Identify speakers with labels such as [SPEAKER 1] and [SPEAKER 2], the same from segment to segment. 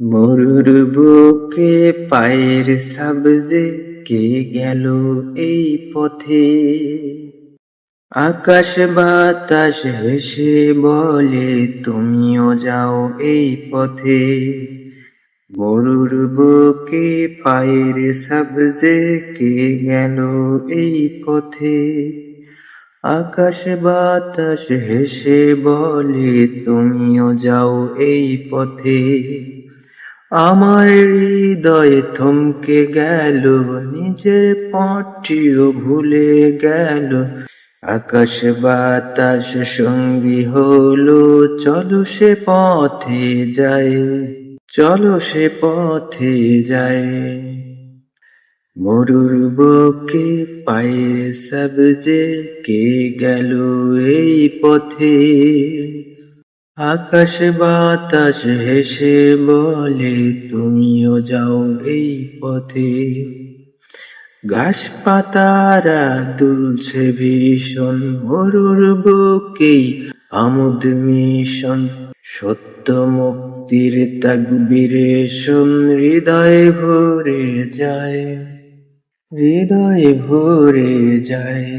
[SPEAKER 1] মরুর বুকে পায়ের সাবজে কে গেল এই পথে? আকাশ বাতাস হেসে বলে, তুমিও যাও এই পথে। মরুর বুকে পায়ের সাবজে কে গেল এই পথে? আকাশ বাতাস হেসে বলে, তুমিও যাও এই পথে। আমার হৃদয় থমকে গেল, নিজের পথটিও ভুলে গেল। আকাশ বাতাস সঙ্গী হলো, চলো সে পথে যায় চলো সে পথে যায় মরুর বুকে পায়ের সবজে কে গেল এই পথে? আকাশ বাতাস হেসে বলে, তুমিও যাও এই পথে। ঘাস পাতারা দুলছে ভীষণ মরুর বুকেই আমোদ মিশন। সত্য মুক্তির তাকবীরে হৃদয় ভরে যায়, হৃদয় ভরে যায়।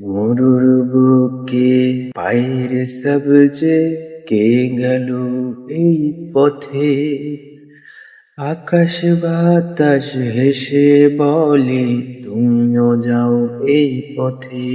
[SPEAKER 1] মরুর বুকে পায়ের সবজে কে গেল এই পথে। আকাশ বাতাস হেসে বলে তুমিও যাও এই পথে।